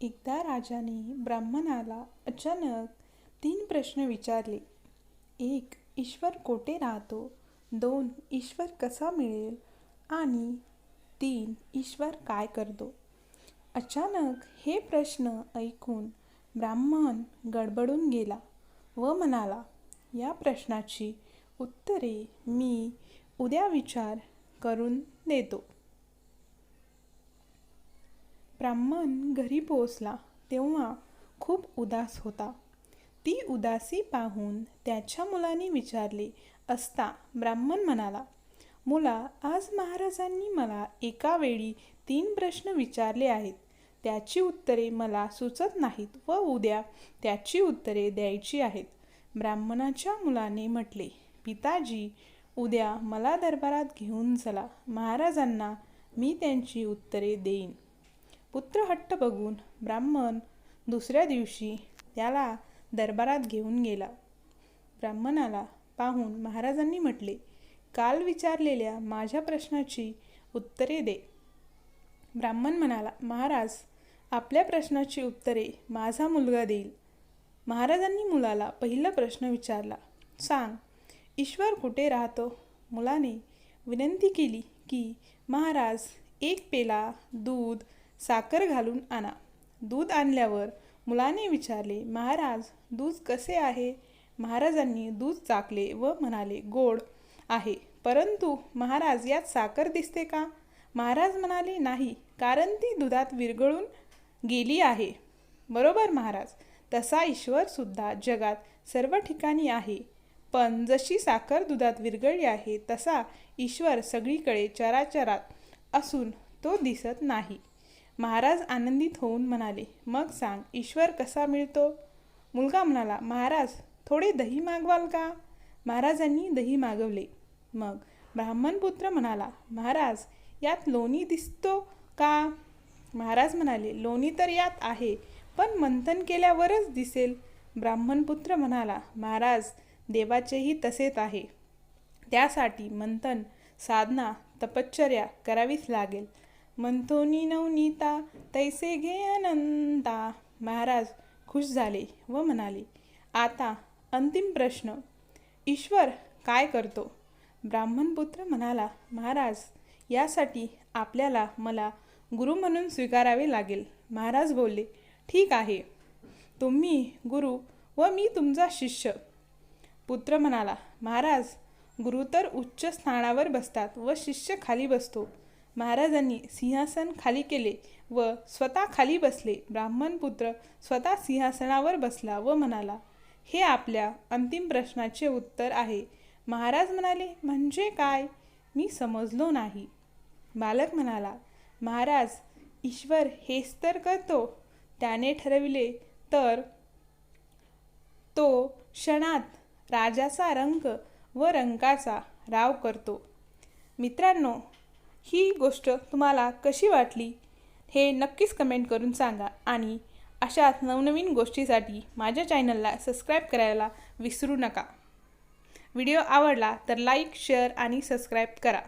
एकदा राजाने ब्राह्मणाला अचानक तीन प्रश्न विचारले. एक ईश्वर कोठे राहतो? दोन ईश्वर कसा मिळेल? आणि तीन ईश्वर काय करतो? अचानक हे प्रश्न ऐकून ब्राह्मण गडबडून गेला व म्हणाला या प्रश्नाची उत्तरे मी उद्या विचार करून देतो. ब्राह्मण घरी पोहोचला तेव्हा खूप उदास होता. ती उदासी पाहून त्याच्या मुलाने विचारले असता ब्राह्मण म्हणाला. मुला आज महाराजांनी मला एका वेळी तीन प्रश्न विचारले आहेत. त्याची उत्तरे मला सुचत नाहीत व उद्या त्याची उत्तरे द्यायची आहेत. ब्राह्मणाच्या मुलाने म्हटले पिताजी उद्या मला दरबारात घेऊन चला. महाराजांना मी त्यांची उत्तरे देईन. पुत्रहट्ट बघून ब्राह्मण दुसऱ्या दिवशी त्याला दरबारात घेऊन गेला. ब्राह्मणाला पाहून महाराजांनी म्हटले काल विचारलेल्या माझ्या प्रश्नाची उत्तरे दे. ब्राह्मण म्हणाला महाराज आपल्या प्रश्नाची उत्तरे माझा मुलगा देईल. महाराजांनी मुलाला पहिला प्रश्न विचारला सांग ईश्वर कुठे राहतो? मुलाने विनंती केली की महाराज एक पेला दूध साखर घालून आणा. दूध आणल्यावर मुलाने विचारले महाराज दूध कसे आहे? महाराजांनी दूध चाकले व म्हणाले गोड आहे. परंतु महाराज यात साखर दिसते का? महाराज म्हणाले नाही कारण ती दुधात विरघळून गेली आहे. बरोबर महाराज. तसा ईश्वरसुद्धा जगात सर्व ठिकाणी आहे. पण जशी साखर दुधात विरघळली आहे तसा ईश्वर सगळीकडे चराचरात असून तो दिसत नाही. महाराज आनंदित होऊन म्हणाले मग सांग ईश्वर कसा मिळतो? मुलगा म्हणाला महाराज थोडे दही मागवाल का? महाराजांनी दही मागवले. मग ब्राह्मणपुत्र म्हणाला महाराज यात लोणी दिसतो का? महाराज म्हणाले लोणी तर यात आहे पण मंथन केल्यावरच दिसेल. ब्राह्मणपुत्र म्हणाला महाराज देवाचेही तसेच आहे. त्यासाठी मंथन साधना तपश्चर्या करावीच लागेल. मंथोनी नवनीता तैसे घे आनंदा. महाराज खुश झाले व म्हणाले आता अंतिम प्रश्न. ईश्वर काय करतो? ब्राह्मणपुत्र म्हणाला महाराज यासाठी आपल्याला मला गुरु म्हणून स्वीकारावे लागेल. महाराज बोलले ठीक आहे. तुम्ही गुरु व मी तुमचा शिष्य. पुत्र म्हणाला महाराज गुरु तर उच्च स्थानावर बसतात व शिष्य खाली बसतो. महाराजांनी सिंहासन खाली केले व स्वतः खाली बसले. ब्राह्मणपुत्र स्वतः सिंहासनावर बसला व म्हणाला हे आपल्या अंतिम प्रश्नाचे उत्तर आहे. महाराज म्हणाले म्हणजे काय? मी समजलो नाही. बालक म्हणाला महाराज ईश्वर हेच तर करतो. त्याने ठरविले तर तो क्षणात राजाचा रंग व रंकाचा राव करतो. मित्रांनो ही गोष्ट तुम्हाला कशी वाटली हे नक्कीच कमेंट करून सांगा आणि अशाच नवनवीन गोष्टीसाठी माझ्या चॅनलला सबस्क्राईब करायला विसरू नका. व्हिडिओ आवडला तर लाईक शेअर आणि सबस्क्राईब करा.